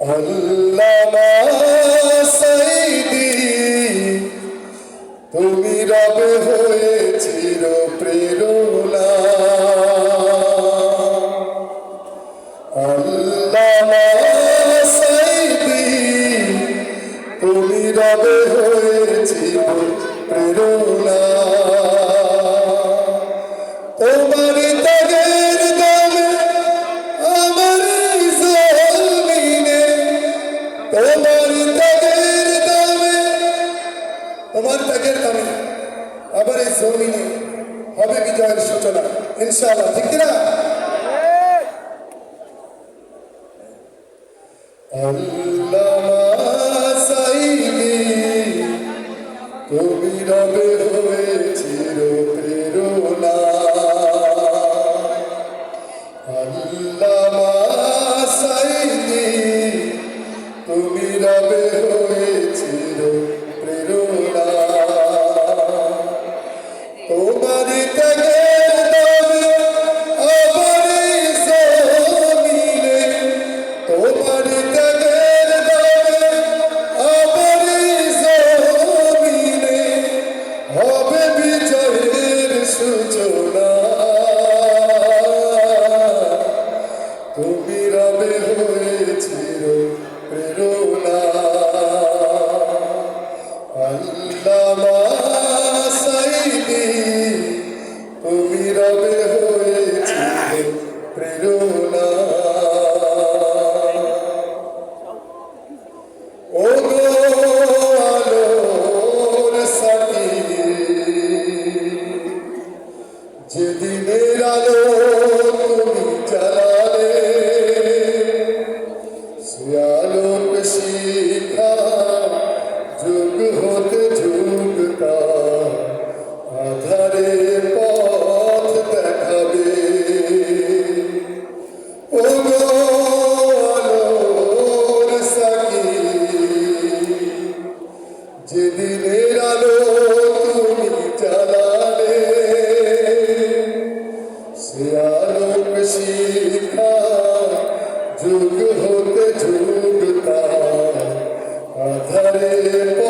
আল্লামা সাইদি তুমি রবে হয়ে চির প্রেরণা আল্লামা সাইদি তুমি রবে হয়ে চির প্রেরণা বিজয়ের সূচনা ইনশাআল্লাহ ঠিক কিনা কবি রবে হয়ে বিজয়ের সূচনা। যেদিনের আলো। আলোক শিখা যুগ হতে যুগ তা আধারে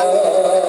প্রেরণা